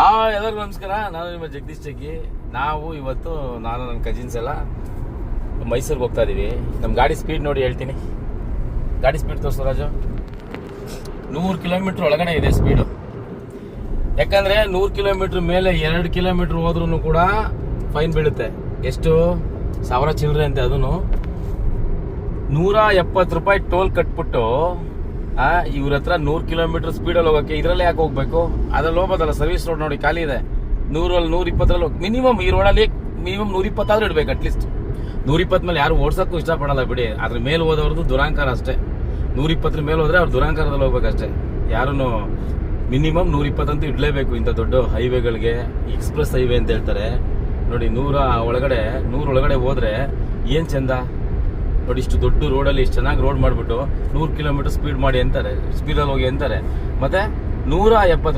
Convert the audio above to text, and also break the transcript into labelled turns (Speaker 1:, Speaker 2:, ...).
Speaker 1: ಆ, ಎಲ್ಲರಿಗೂ ನಮಸ್ಕಾರ. ನಾನು ನಿಮ್ಮ ಜಗದೀಶ್ ಜಗ್ಗಿ. ನಾವು ಇವತ್ತು, ನಾನು ನನ್ನ ಕಜಿನ್ಸ್ ಎಲ್ಲ ಮೈಸೂರಿಗೆ ಹೋಗ್ತಾ ಇದ್ದೀವಿ ನಮ್ಮ ಗಾಡಿ ಸ್ಪೀಡ್ ನೋಡಿ ಹೇಳ್ತೀನಿ. ಗಾಡಿ ಸ್ಪೀಡ್ ತೋರಿಸು ರಾಜು. ನೂರು ಕಿಲೋಮೀಟ್ರ್ ಒಳಗಡೆ ಇದೆ ಸ್ಪೀಡು ಯಾಕಂದರೆ ನೂರು ಕಿಲೋಮೀಟ್ರ್ ಮೇಲೆ ಎರಡು ಕಿಲೋಮೀಟ್ರ್ ಹೋದ್ರೂ ಕೂಡ ಫೈನ್ ಬೀಳುತ್ತೆ. ಎಷ್ಟು? ಸಾವಿರ ಚಿಲ್ಲರೆ ಅಂತೆ ಅದನ್ನು ನೂರ ಎಪ್ಪತ್ತು ರೂಪಾಯಿ ಟೋಲ್ ಕಟ್ಬಿಟ್ಟು ಆ, ಇವ್ರ ಹತ್ರ ನೂರು ಕಿಲೋಮೀಟರ್ ಸ್ಪೀಡಲ್ಲಿ ಹೋಗೋಕೆ ಇದರಲ್ಲೇ ಯಾಕೆ ಹೋಗ್ಬೇಕು? ಅದ್ರಲ್ಲಿ ಹೋಗೋದಲ್ಲ ಸರ್ವಿಸ್ ರೋಡ್ ನೋಡಿ, ಖಾಲಿ ಇದೆ. ನೂರಲ್ಲಿ ನೂರ ಇಪ್ಪತ್ತರಲ್ಲಿ ಮಿನಿಮಮ್ ಈ ರೋಡಲ್ಲಿ ಮಿನಿಮಮ್ ನೂರ ಇಪ್ಪತ್ತಾದ್ರೂ ಇಡ್ಬೇಕು ಅಟ್ಲೀಸ್ಟ್ ನೂರ ಇಪ್ಪತ್ತು ಮೇಲೆ ಯಾರು ಓಡ್ಸಕ್ಕೂ ಇಷ್ಟಪಡಲ್ಲ ಬಿಡಿ. ಅದ್ರ ಮೇಲೆ ಹೋದವ್ರದ್ದು ದುರಾಂಕಾರ ಅಷ್ಟೇ. ನೂರ ಇಪ್ಪತ್ತರ ಮೇಲೆ ಹೋದ್ರೆ ಅವ್ರು ದುರಾಂಕಾರದಲ್ಲಿ ಹೋಗ್ಬೇಕಷ್ಟೇ. ಯಾರೂ ಮಿನಿಮಮ್ ನೂರ ಇಪ್ಪತ್ತಂತೂ ಇಡಲೇಬೇಕು ಇಂಥ ದೊಡ್ಡ ಹೈವೇಗಳಿಗೆ ಎಕ್ಸ್ಪ್ರೆಸ್ ಹೈವೇ ಅಂತ ಹೇಳ್ತಾರೆ. ನೋಡಿ, ನೂರ ಒಳಗಡೆ ನೂರ ಒಳಗಡೆ ಹೋದ್ರೆ ಏನ್ ಚಂದ? ನೋಡಿ ಇಷ್ಟು ದೊಡ್ಡ ರೋಡಲ್ಲಿ ಇಷ್ಟು ಚೆನ್ನಾಗಿ ರೋಡ್ ಮಾಡಿಬಿಟ್ಟು ನೂರು ಕಿಲೋಮೀಟರ್ ಸ್ಪೀಡ್ ಮಾಡಿ ಅಂತಾರೆ ಸ್ಪೀಡಲ್ಲಿ ಹೋಗಿ ಅಂತಾರೆ. ಮತ್ತೆ ನೂರ ಎಪ್ಪತ್ತು